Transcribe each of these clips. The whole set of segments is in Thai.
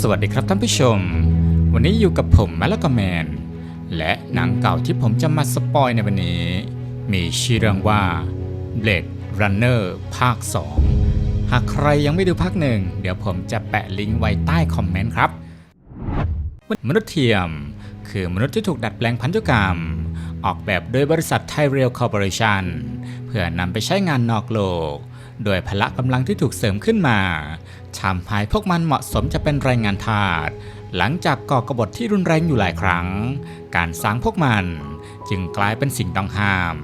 สวัสดีครับท่านผู้ชม วันนี้อยู่กับผมแมลกแมน และหนังเก่าที่ผมจะมาสปอยในวันนี้ มีชื่อเรื่องว่า Blade Runner ภาค 2 หากใครยังไม่ดูภาคหนึ่งเดี๋ยวผมจะแปะลิงก์ไว้ใต้คอมเมนต์ครับ มนุษย์เทียม คือมนุษย์ที่ถูกดัดแปลงพันธุกรรม ออกแบบโดยบริษัทไทเรลคอร์ปอเรชันเพื่อนำไปใช้งานนอกโลก โดยพละกำลังที่ถูกเสริมขึ้นมา ทำให้พวกมันเหมาะสมจะเป็นแรงงานทาสหลังจากก่อกบฏที่รุนแรงอยู่หลายครั้ง การสร้างพวกมันจึงกลายเป็นสิ่งต้องห้าม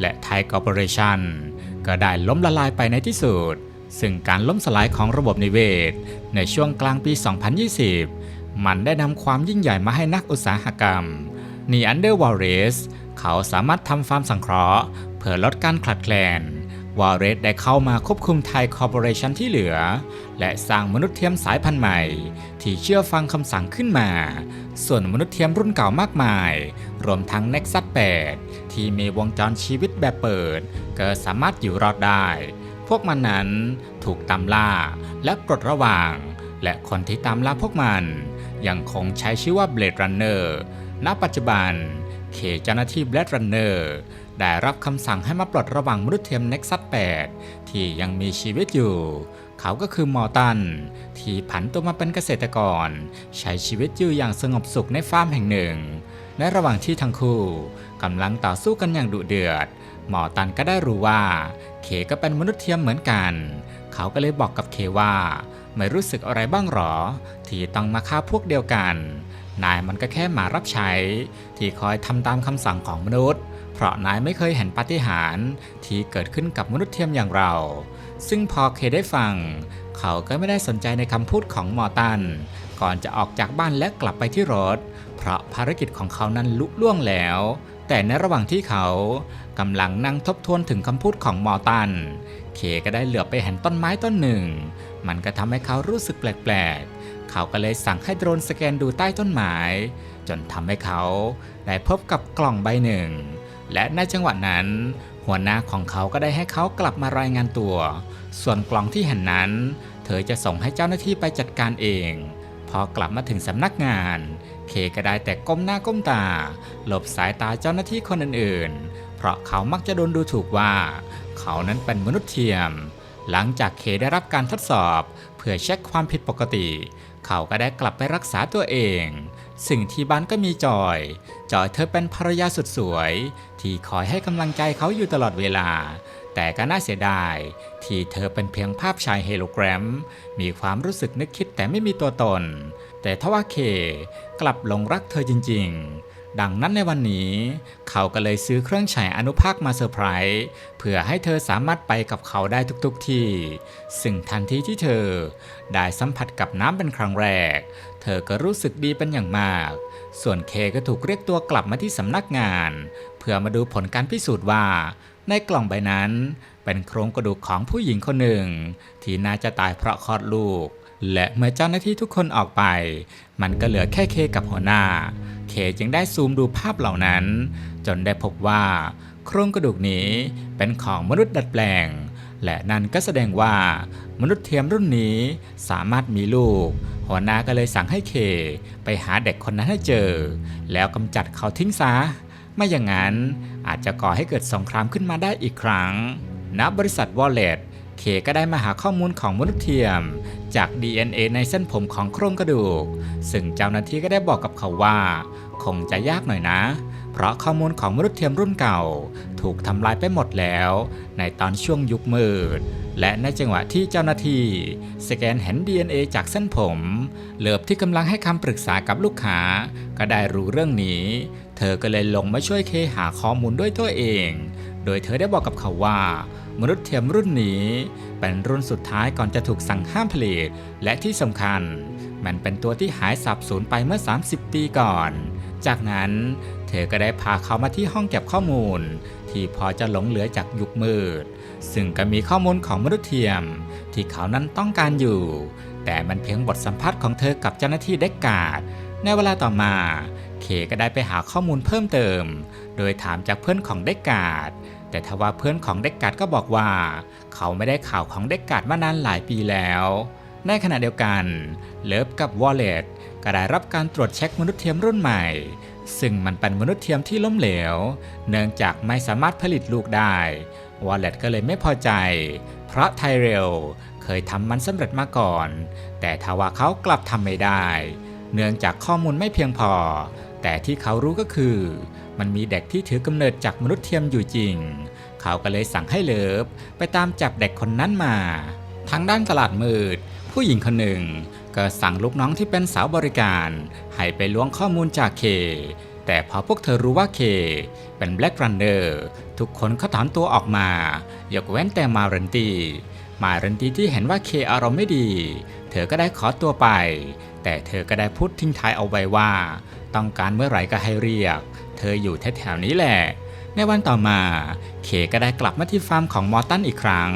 และไทยคอร์ปอเรชันก็ได้ล้มละลายไปในที่สุด ซึ่งการล้มสลายของระบบนิเวศ ในช่วงกลางปี 2020 มันได้นำความยิ่งใหญ่มาให้นักอุตสาหกรรมนีอันเดอร์วอลเรสเขาสามารถทำฟาร์มสังเคราะห์ เพื่อลดการขาดแคลน วอลเรสได้เข้ามาควบคุมไทยคอร์ปอเรชันที่เหลือ และสร้างมนุษย์เทียมสายพันธุ์ใหม่ ที่เชื่อฟังคำสั่งขึ้นมา ส่วนมนุษย์เทียมรุ่นเก่ามากมาย รวมทั้ง Nexus 8 ที่มีวงจรชีวิตแบบเปิด ก็สามารถอยู่รอดได้ พวกมันนั้นถูกตามล่าและปลดระวาง และคนที่ตามล่าพวกมัน ยังคงใช้ชื่อว่า Blade Runner ณปัจจุบัน เขตเจ้าหน้าที่ Blade Runner ได้รับคำสั่งให้มาปลดระว่างมนุษย์เทียม Nexus 8ที่ยังมีชีวิตอยู่ เขาก็คือมอร์ตัน ที่ผันตัวมาเป็นเกษตรกร ใช้ชีวิตอยู่อย่างสงบสุขในฟาร์มแห่งหนึ่งในระหว่างที่ทั้งคู่กำลังต่อสู้กันอย่างดุเดือดหมอตันก็ได้รู้ว่า เคก็เป็นมนุษย์เทียมเหมือนกัน เขาก็เลยบอกกับเคว่า ไม่รู้สึกอะไรบ้างหรอ ที่ต้องมาฆ่าพวกเดียวกันนายมันก็แค่หมารับใช้ ที่คอยทำตามคำสั่งของมนุษย์ เพราะนายไม่เคยเห็นปาฏิหาริย์ที่เกิดขึ้นกับมนุษย์เทียมอย่างเรา ซึ่งพอเคได้ฟัง เขาก็ไม่ได้สนใจในคำพูดของมอตัน ก่อนจะออกจากบ้านและกลับไปที่รถ เพราะภารกิจของเขานั้นลุล่วงแล้ว แต่ในระหว่างที่เขากำลังนั่งทบทวนถึงคำพูดของมอตัน เคก็ได้เหลือบไปเห็นต้นไม้ต้นหนึ่ง มันก็ทำให้เขารู้สึกแปลกๆ เขาก็เลยสั่งให้โดรนสแกนดูใต้ต้นไม้ จนทำให้เขาได้พบกับกล่องใบหนึ่ง และในจังหวะนั้น หัวหน้าของเขาก็ได้ให้เขากลับมารายงานตัว ส่วนกล่องที่เห็นนั้น เธอจะส่งให้เจ้าหน้าที่ไปจัดการเอง พอกลับมาถึงสำนักงาน เคก็ได้แต่ก้มหน้าก้มตา หลบสายตาเจ้าหน้าที่คนอื่นๆ เพราะเขามักจะโดนดูถูกว่า เขานั้นเป็นมนุษย์เทียม หลังจากเคได้รับการทดสอบเพื่อเช็คความผิดปกติ เขาก็ได้กลับไปรักษาตัวเองสิ่งที่บ้านก็มีจอย จอยเธอเป็นภรรยาสุดสวย ที่คอยให้กำลังใจเขาอยู่ตลอดเวลา แต่ก็น่าเสียดาย ที่เธอเป็นเพียงภาพชายเฮโลแกรม มีความรู้สึกนึกคิดแต่ไม่มีตัวตน แต่ทว่าเคกลับหลงรักเธอจริง ๆ ดังนั้นในวันนี้ เขาก็เลยซื้อเครื่องฉายอนุภาคมาเซอร์ไพรส์เพื่อให้เธอสามารถไปกับเขาได้ทุกๆที่ ซึ่งทันทีที่เธอ ได้สัมผัสกับน้ำเป็นครั้งแรก เธอก็รู้สึกดีเป็นอย่างมากส่วนเคก็ถูกเรียกตัวกลับมาที่สำนักงาน พื่อมาดูผลการพิสูจน์ว่า ในกล่องใบนั้น เป็นโครงกระดูกของผู้หญิงคนหนึ่ง ที่น่าจะตายเพราะคลอดลูก และเมื่อเจ้าหน้าที่ทุกคนออกไป มันก็เหลือแค่เคกับหัวหน้า เคจึงได้ซูมดูภาพเหล่านั้น จนได้พบว่า โครงกระดูกนี้เป็นของมนุษย์ดัดแปลง และนั่นก็แสดงว่ามนุษย์เทียมรุ่นนี้สามารถมีลูก หัวหน้าก็เลยสั่งให้เค ไปหาเด็กคนนั้นให้เจอ แล้วกำจัดเขาทิ้งซะ ไม่อย่างนั้นอาจจะก่อให้เกิดสงครามขึ้นมาได้อีกครั้งณบริษัทวอลเล็ตเคก็ได้มาหาข้อมูลของมนุษย์เทียม จาก DNA ในเส้นผมของโครงกระดูก ซึ่งเจ้าหน้าที่ก็ได้บอกกับเขาว่า คงจะยากหน่อยนะ เพราะข้อมูลของมนุษย์เทียมรุ่นเก่า ถูกทำลายไปหมดแล้ว ในตอนช่วงยุคมืด และในจังหวะที่เจ้าหน้าที่ สแกนเห็น DNA จากเส้นผม เหลือบที่กำลังให้คำปรึกษากับลูกค้า ก็ได้รู้เรื่องนี้ เธอก็เลยลงมาช่วยเคหาข้อมูลด้วยตัวเอง โดยเธอได้บอกกับเขาว่า มนุษย์เทียมรุ่นนี้ เป็นรุ่นสุดท้ายก่อนจะถูกสั่งห้ามผลิต และที่สำคัญ มันเป็นตัวที่หายสับสูญไปเมื่อ 30 ปีก่อน จากนั้นเธอก็ได้พาเขามาที่ห้องเก็บข้อมูล ที่พอจะหลงเหลือจากยุคมืด ซึ่งก็มีข้อมูลของมนุษย์เทียม ที่เขานั้นต้องการอยู่ แต่มันเพียงบทสัมภาษณ์ของเธอกับเจ้าหน้าที่เด็กกาด ในเวลาต่อมา เคก็ได้ไปหาข้อมูลเพิ่มเติม โดยถามจากเพื่อนของเด็กกาด แต่ทว่าเพื่อนของเด็กกาดก็บอกว่า เขาไม่ได้ข่าวของเด็กกาดมานานหลายปีแล้ว ในขณะเดียวกันเลิฟกับวอลเลตก็ได้รับการตรวจเช็คมนุษย์เทียมรุ่นใหม่ ซึ่งมันเป็นมนุษย์เทียมที่ล้มเหลว เนื่องจากไม่สามารถผลิตลูกได้ วอลเลตก็เลยไม่พอใจ เพราะไทเรลเคยทำมันสำเร็จมาก่อน แต่ทว่าเขากลับทำไม่ได้ เนื่องจากข้อมูลไม่เพียงพอ แต่ที่เขารู้ก็คือ มันมีเด็กที่ถือกำเนิดจากมนุษย์เทียมอยู่จริง เขาก็เลยสั่งให้เลิฟไปตามจับเด็กคนนั้นมา ทางด้านตลาดมืด ผู้หญิงคนหนึ่ง ก็สั่งลูกน้องที่เป็นสาวบริการ ให้ไปล้วงข้อมูลจากเค แต่พอพวกเธอรู้ว่าเค เป็นแบล็กรันเดอร์ทุกคนก็ถอนตัวออกมายกเว้นแต่มาเรนตีมาเรนตีที่เห็นว่าเคอารมณ์ไม่ดี เธอก็ได้ขอตัวไป แต่เธอก็ได้พูดทิ้งท้ายเอาไว้ว่า ต้องการเมื่อไหร่ก็ให้เรียก เธออยู่แถวๆนี้แหละ ในวันต่อมา เคก็ได้กลับมาที่ฟาร์มของมอร์ตันอีกครั้ง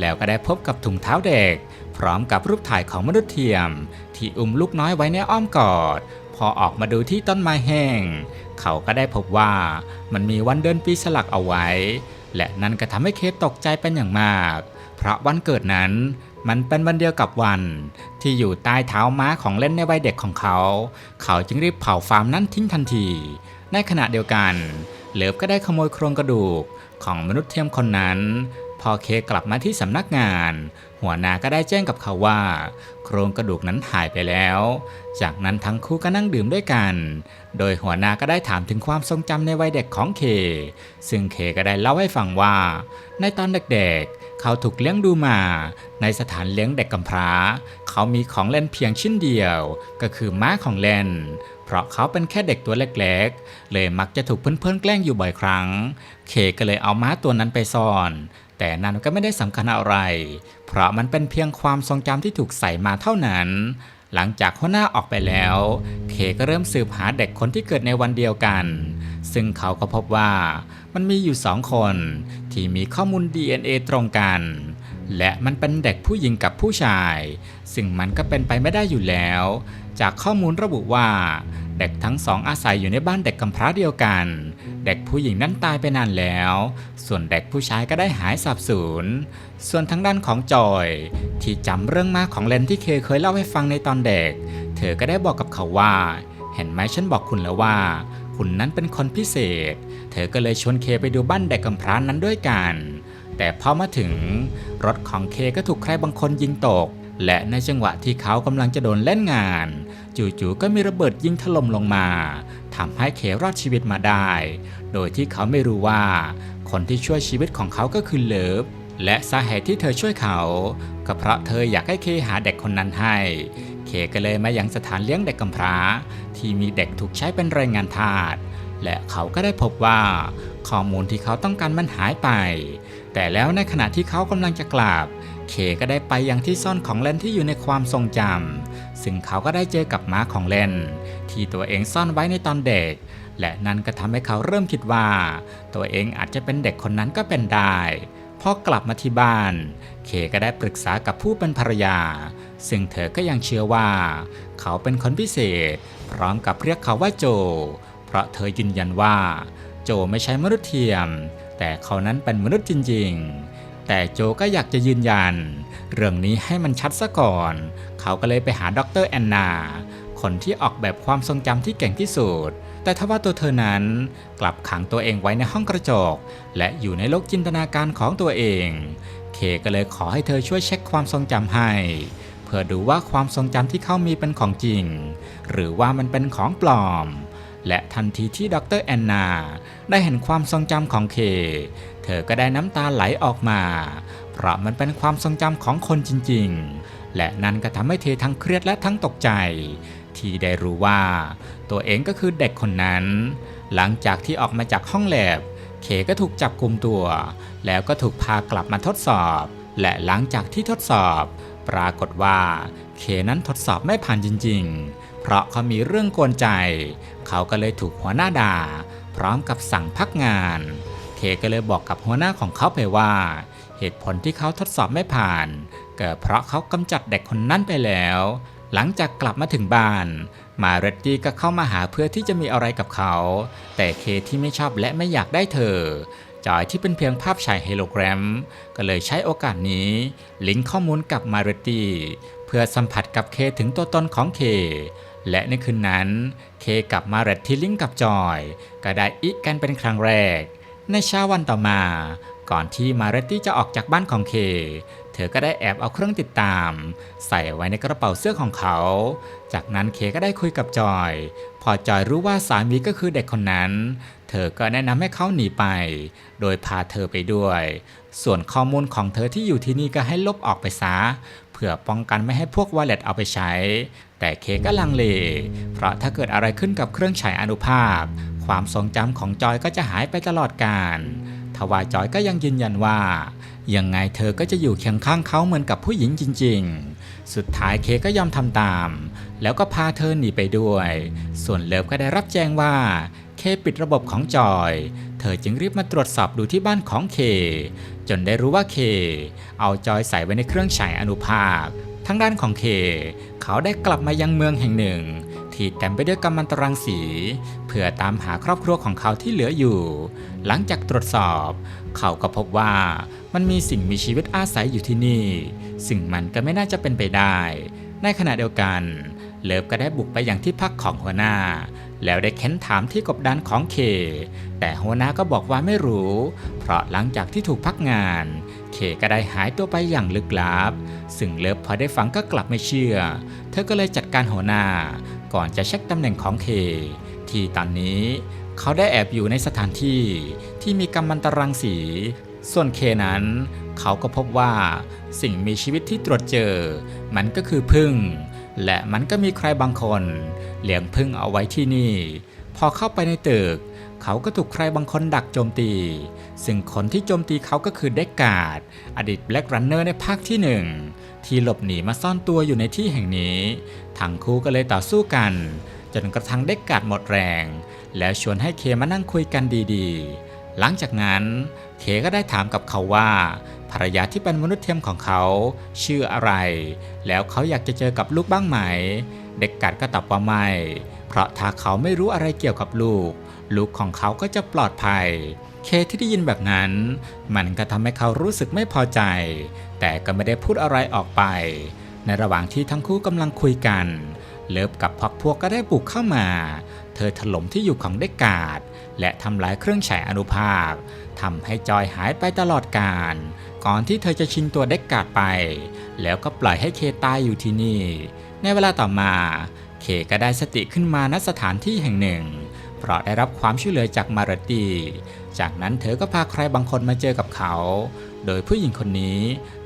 แล้วก็ได้พบกับถุงเท้าเด็ก พร้อมกับรูปถ่ายของมนุษย์เทียม ที่อุ้มลูกน้อยไว้ในอ้อมกอด พอออกมาดูที่ต้นไม้แห้ง เขาก็ได้พบว่ามันมีวันเดือนปีสลักเอาไว้ และนั่นก็ทำให้เคตกใจเป็นอย่างมาก เพราะวันเกิดนั้น มันเป็นวันเดียวกับวัน ที่อยู่ใต้เท้าม้าของเล่นในวัยเด็กของเขา เขาจึงรีบเผาฟาร์มนั้นทิ้งทันที ในขณะเดียวกัน เลิฟก็ได้ขโมยโครงกระดูกของมนุษย์เทียมคนนั้น พอเคกลับมาที่สำนักงาน หัวหน้าก็ได้แจ้งกับเขาว่า โครงกระดูกนั้นหายไปแล้ว จากนั้นทั้งคู่ก็นั่งดื่มด้วยกัน โดยหัวหน้าก็ได้ถามถึงความทรงจำในวัยเด็กของเค ซึ่งเคก็ได้เล่าให้ฟังว่า ในตอนเด็กๆ เขาถูกเลี้ยงดูมา ในสถานเลี้ยงเด็กกำพร้า เขามีของเล่นเพียงชิ้นเดียว ก็คือม้าของเล่น เพราะเขาเป็นแค่เด็กตัวเล็กๆ เลยมักจะถูกเพื่อนๆแกล้งอยู่บ่อยครั้ง เคก็เลยเอาม้าตัวนั้นไปซ่อน แต่นั่นก็ไม่ได้สำคัญอะไร เพราะมันเป็นเพียงความทรงจำที่ถูกใส่มาเท่านั้น หลังจากหัวหน้าออกไปแล้ว เคก็เริ่มสืบหาเด็กคนที่เกิดในวันเดียวกัน ซึ่งเขาก็พบว่ามันมีอยู่สองคน ที่มีข้อมูล DNA ตรงกัน และมันเป็นเด็กผู้หญิงกับผู้ชาย ซึ่งมันก็เป็นไปไม่ได้อยู่แล้ว จากข้อมูลระบุว่า เด็กทั้งสองอาศัยอยู่ในบ้านเด็กกำพร้าเดียวกัน เด็กผู้หญิงนั้นตายไปนานแล้ว ส่วนเด็กผู้ชายก็ได้หายสาบสูญ ส่วนทางด้านของจอย ที่จำเรื่องมากของเลนที่เคเคยเล่าให้ฟังในตอนเด็ก เธอก็ได้บอกกับเขาว่า เห็นไหมฉันบอกคุณแล้วว่า คุณนั้นเป็นคนพิเศษ เธอก็เลยชวนเคไปดูบ้านเด็กกำพร้านั้นด้วยกัน แต่พอมาถึงรถของเคก็ถูกใครบางคนยิงตก และในจังหวะที่เขากำลังจะโดนเล่นงาน จู่ๆก็มีระเบิดยิงถล่มลงมาทำให้เครอดชีวิตมาได้ โดยที่เขาไม่รู้ว่า คนที่ช่วยชีวิตของเขาก็คือเลิฟ และสาเหตุที่เธอช่วยเขา ก็เพราะเธออยากให้เคหาเด็กคนนั้นให้ เคก็เลยมายังสถานเลี้ยงเด็กกำพร้า ที่มีเด็กถูกใช้เป็นแรงงานทาสและเขาก็ได้พบว่า ข้อมูลที่เขาต้องการมันหายไป แต่แล้วในขณะที่เขากำลังจะกลับ เคก็ได้ไปยังที่ซ่อนของเล่นที่อยู่ในความทรงจำซึ่งเขาก็ได้เจอกับม้าของเล่น ที่ตัวเองซ่อนไว้ในตอนเด็ก และนั่นก็ทำให้เขาเริ่มคิดว่า ตัวเองอาจจะเป็นเด็กคนนั้นก็เป็นได้ พอกลับมาที่บ้าน เคก็ได้ปรึกษากับผู้เป็นภรรยา ซึ่งเธอก็ยังเชื่อว่า เขาเป็นคนพิเศษ พร้อมกับเรียกเขาว่าโจ เพราะเธอยืนยันว่า โจไม่ใช่มนุษย์เทียม แต่เขานั้นเป็นมนุษย์จริง ๆ แต่โจก็อยากจะยืนยัน เรื่องนี้ให้มันชัดซะก่อน เขาก็เลยไปหาดรแอนนา คนที่ออกแบบความทรงจำที่เก่งที่สุด แต่ทว่าตัวเธอนั้นกลับขังตัวเองไว้ในห้องกระจก และอยู่ในโลกจินตนาการของตัวเอง เคก็เลยขอให้เธอช่วยเช็คความทรงจำให้ เพื่อดูว่าความทรงจำที่เขามีเป็นของจริง หรือว่ามันเป็นของปลอม และทันทีที่ดรแอนนา ได้เห็นความทรงจำของเค เธอก็ได้น้ำตาไหลออกมา เพราะมันเป็นความทรงจำของคนจริง ๆ และนั่นก็ทำให้เธอทั้งเครียดและทั้งตกใจ ที่ได้รู้ว่าตัวเองก็คือเด็กคนนั้น หลังจากที่ออกมาจากห้องแลบ เคก็ถูกจับกลุมตัว แล้วก็ถูกพากลับมาทดสอบ และหลังจากที่ทดสอบ ปรากฏว่าเคนั้นทดสอบไม่ผ่านจริง ๆ เพราะเขามีเรื่องกวนใจ เขาก็เลยถูกหัวหน้าด่า พร้อมกับสั่งพักงาน เคก็เลยบอกกับหัวหน้าของเขาไปว่า เหตุผลที่เขาทดสอบไม่ผ่าน เก็เพราะเขากำจัดเด็กคนนั้นไปแล้ว หลังจากกลับมาถึงบ้าน มาเรตตี้ก็เข้ามาหาเพื่อที่จะมีอะไรกับเขา แต่เคที่ไม่ชอบและไม่อยากได้เธอ จอยที่เป็นเพียงภาพฉายเฮโลแกรม ก็เลยใช้โอกาสนี้ ลิงก์ข้อมูลกับมาเรตตี้เพื่อสัมผัสกับเคถึงตัวตนของเค และในคืนนั้น เคกับมาเรตที่ลิงก์กับจอย ก็ได้อิกันเป็นครั้งแรก ในเช้าวันต่อมา ก่อนที่มาเรตตี้จะออกจากบ้านของเค ธอก็ได้แอบเอาเครื่องติดตาม ใส่ไว้ในกระเป๋าเสื้อของเขา จากนั้นเคก็ได้คุยกับจอย พอจอยรู้ว่าสามีก็คือเด็กคนนั้น เธอก็แนะนำให้เขาหนีไป โดยพาเธอไปด้วย ส่วนข้อมูลของเธอที่อยู่ที่นี่ก็ให้ลบออกไปซะ เพื่อป้องกันไม่ให้พวกวอลเล็ตเอาไปใช้ แต่เคก็ลังเล เพราะถ้าเกิดอะไรขึ้นกับเครื่องฉายอนุภาพ ความทรงจำของจอยก็จะหายไปตลอดกาล ทว่าจอยก็ยังยืนยันว่า ยังไงเธอก็จะอยู่เคียงข้างเขาเหมือนกับผู้หญิงจริง ๆ สุดท้ายเคก็ยอมทำตาม แล้วก็พาเธอหนีไปด้วย ส่วนเลิฟก็ได้รับแจ้งว่าเคปิดระบบของจอย เธอจึงรีบมาตรวจสอบดูที่บ้านของเค จนได้รู้ว่าเค เอาจอยใส่ไว้ในเครื่องฉายอนุภาคทั้งด้านของเค เขาได้กลับมายังเมืองแห่งหนึ่ง ที่เต็มไปด้วยกัมมันตรังสี เพื่อตามหาครอบครัวของเขาที่เหลืออยู่ หลังจากตรวจสอบ เขาก็พบว่ามันมีสิ่งมีชีวิตอาศัยอยู่ที่นี่ ซึ่งมันก็ไม่น่าจะเป็นไปได้ ในขณะเดียวกัน เลิฟก็ได้บุกไปอย่างที่พักของหัวหน้า แล้วได้เค้นถามที่กบดานของเค แต่หัวหน้าก็บอกว่าไม่รู้ เพราะหลังจากที่ถูกพักงาน เคก็ได้หายตัวไปอย่างลึกลับ ซึ่งเลิฟพอได้ฟังก็กลับไม่เชื่อ เธอก็เลยจัดการหัวหน้า ก่อนจะเช็คตำแหน่งของเค ที่ตอนนี้ เขาได้แอบอยู่ในสถานที่ที่มีกัมมันตรังสี ส่วนเคนั้น เขาก็พบว่า สิ่งมีชีวิตที่ตรวจเจอ มันก็คือพึ่ง และมันก็มีใครบางคนเลี้ยงพึ่งเอาไว้ที่นี่ พอเข้าไปในตึก เขาก็ถูกใครบางคนดักโจมตี ซึ่งคนที่โจมตีเขาก็คือเด็กกาดอดีตแบล็กรันเนอร์ในภาคที่หนึ่งที่หลบหนีมาซ่อนตัวอยู่ในที่แห่งนี้ ทั้งคู่ก็เลยต่อสู้กัน จนกระทั่งเด็กกาดหมดแรง แล้วชวนให้เคมานั่งคุยกันดีๆ หลังจากนั้นเคก็ได้ถามกับเขาว่า ภรรยาที่เป็นมนุษย์เทียมของเขาชื่ออะไร แล้วเขาอยากจะเจอกับลูกบ้างไหม เด็กกัดก็ตอบว่าไม่ เพราะถ้าเขาไม่รู้อะไรเกี่ยวกับลูก ลูกของเขาก็จะปลอดภัย เคที่ได้ยินแบบนั้น มันก็ทำให้เขารู้สึกไม่พอใจ แต่ก็ไม่ได้พูดอะไรออกไป ในระหว่างที่ทั้งคู่กำลังคุยกัน เลิฟกับพักพวกก็ได้บุกเข้ามา เธอถล่มที่อยู่ของเด็กกาด และทำลายเครื่องฉายอนุภาคทำให้จอยหายไปตลอดกาลก่อนที่เธอจะชิงตัวเด็กกาดไป แล้วก็ปล่อยให้เคตายอยู่ที่นี่ ในเวลาต่อมาเคก็ได้สติขึ้นมาณสถานที่แห่งหนึ่ง เพราะได้รับความช่วยเหลือจากมารตีจากนั้นเธอก็พาใครบางคนมาเจอกับเขา โดยผู้หญิงคนนี้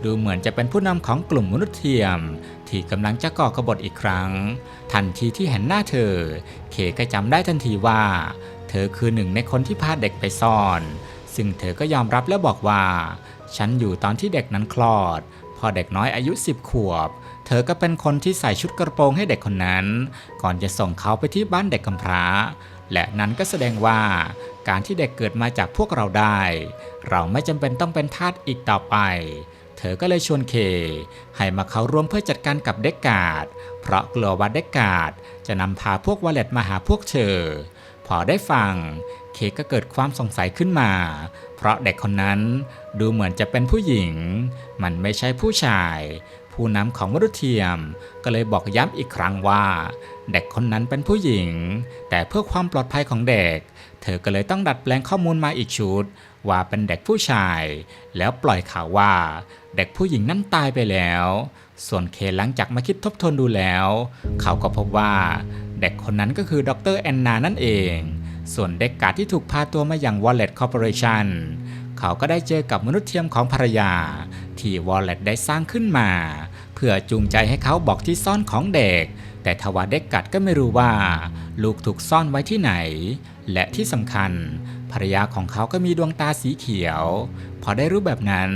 ดูเหมือนจะเป็นผู้นำของกลุ่มมนุษย์เทียม ที่กำลังจะก่อกบฏอีกครั้ง ทันทีที่เห็นหน้าเธอ เคก็จำได้ทันทีว่า เธอคือหนึ่งในคนที่พาเด็กไปซ่อน ซึ่งเธอก็ยอมรับและบอกว่า ฉันอยู่ตอนที่เด็กนั้นคลอด พอเด็กน้อยอายุ 10 ขวบ เธอก็เป็นคนที่ใส่ชุดกระโปรงให้เด็กคนนั้น ก่อนจะส่งเขาไปที่บ้านเด็กกำพร้า และนั้นก็แสดงว่า การที่เด็กเกิดมาจากพวกเราได้ เราไม่จำเป็นต้องเป็นทาสอีกต่อไปเธอก็เลยชวนเค ให้มาเข้าร่วมเพื่อจัดการกับเด็กกาด เพราะกลัวว่าเด็กกาด จะนำพาพวกวอลเล็ตมาหาพวกเธอ พอได้ฟัง เคก็เกิดความสงสัยขึ้นมา เพราะเด็กคนนั้นดูเหมือนจะเป็นผู้หญิง มันไม่ใช่ผู้ชาย ผู้นำของมนุเทียม ก็เลยบอกย้ำอีกครั้งว่า เด็กคนนั้นเป็นผู้หญิง แต่เพื่อความปลอดภัยของเด็ก เธอก็เลยต้องดัดแปลงข้อมูลมาอีกชุด ว่าเป็นเด็กผู้ชาย แล้วปล่อยข่าวว่า เด็กผู้หญิงนั้นตายไปแล้ว ส่วนเคหลังจากมาคิดทบทวนดูแล้ว เขาก็พบว่าเด็กคนนั้นก็คือดรแอนนานั่นเอง ส่วนเด็กกาดที่ถูกพาตัวมาอย่าง Wallet Corporation เขาก็ได้เจอกับมนุษย์เทียมของภรรยา ที่ Wallet ได้สร้างขึ้นมา เพื่อจูงใจให้เขาบอกที่ซ่อนของเด็ก แต่ทว่าเด็กกัดก็ไม่รู้ว่า ลูกถูกซ่อนไว้ที่ไหน และที่สำคัญ ภรรยาของเขาก็มีดวงตาสีเขียว พอได้รู้แบบนั้น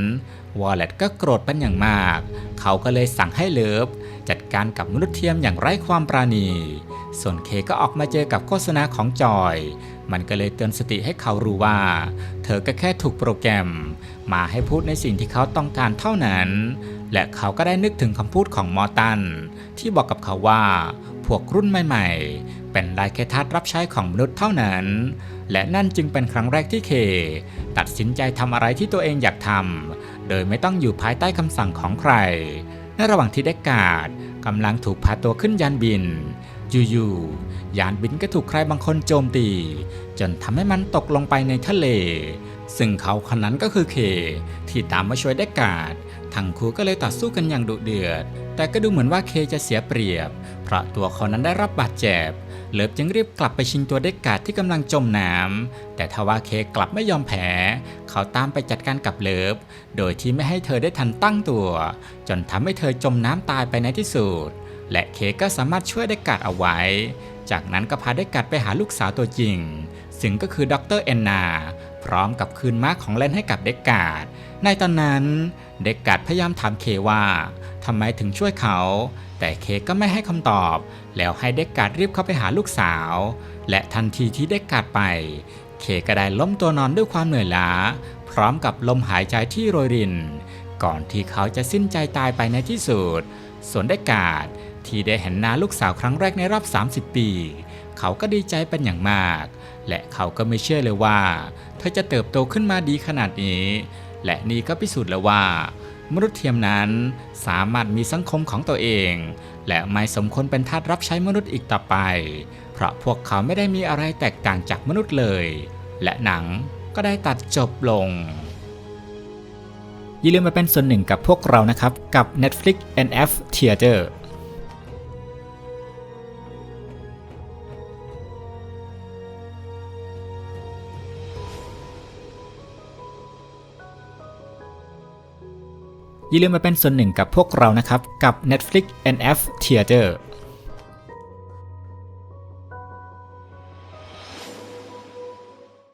วอลเล็ตก็โกรธเป็นอย่างมาก เขาก็เลยสั่งให้เลิฟจัดการกับมนุษย์เทียมอย่างไร้ความปราณี ส่วนเคก็ออกมาเจอกับโฆษณาของจอย มันก็เลยเตือนสติให้เขารู้ว่า เธอก็แค่ถูกโปรแกรม มาให้พูดในสิ่งที่เขาต้องการเท่านั้น และเขาก็ได้นึกถึงคำพูดของมอตัน ที่บอกกับเขาว่า พวกรุ่นใหม่ ๆ เป็นได้แค่ทาสรับใช้ของมนุษย์เท่านั้น และนั่นจึงเป็นครั้งแรกที่เค ตัดสินใจทำอะไรที่ตัวเองอยากทำโดยไม่ต้องอยู่ภายใต้คำสั่งของใคร ในระหว่างที่เด็กกาดกำลังถูกพาตัวขึ้นยานบินอยู่ๆยานบินก็ถูกใครบางคนโจมตี จนทำให้มันตกลงไปในทะเล ซึ่งเขาคนนั้นก็คือเค ที่ตามมาช่วยเด็กกาด ทั้งคู่ก็เลยต่อสู้กันอย่างดุเดือด แต่ก็ดูเหมือนว่าเคจะเสียเปรียบ เพราะตัวเขานั้นได้รับบาดเจ็บ เลิฟจึงรีบกลับไปชิงตัวเด็กกาดที่กำลังจมน้ำแต่ทว่าเคกลับไม่ยอมแพ้ เขาตามไปจัดการกับเลิฟ โดยที่ไม่ให้เธอได้ทันตั้งตัว จนทำให้เธอจมน้ำตายไปในที่สุด และเคก็สามารถช่วยเด็กกาดเอาไว้ จากนั้นก็พาเด็กกาดไปหาลูกสาวตัวจริง ซึ่งก็คือดรแอนนา พร้อมกับคืนม้าของเล่นให้กับเด็กกาดในตอนนั้นเด็กกาดพยายามถามเคว่าทำไมถึงช่วยเขา แต่เคก็ไม่ให้คำตอบ แล้วให้เด็กกาดรีบเข้าไปหาลูกสาว และทันทีที่เด็กกาดไป เคก็ได้ล้มตัวนอนด้วยความเหนื่อยล้า พร้อมกับลมหายใจที่โรยริน ก่อนที่เขาจะสิ้นใจตายไปในที่สุด ส่วนเด็กกาดที่ได้เห็นหน้าลูกสาวครั้งแรกในรอบ 30 ปี เขาก็ดีใจเป็นอย่างมาก และเขาก็ไม่เชื่อเลยว่า เธอจะเติบโตขึ้นมาดีขนาดนี้ และนี่ก็พิสูจน์แล้วว่า มนุษย์เทียมนั้นสามารถมีสังคมของตัวเอง และไม่สมควรเป็นทาสรับใช้มนุษย์อีกต่อไป เพราะพวกเขาไม่ได้มีอะไรแตกต่างจากมนุษย์เลย และหนังก็ได้ตัดจบลง อย่าลืมมาเป็นส่วนหนึ่งกับพวกเรานะครับกับ Netflix NF Theater อย่าลืมมาเป็นส่วนหนึ่งกับพวกเรานะครับ กับ Netflix NF Theater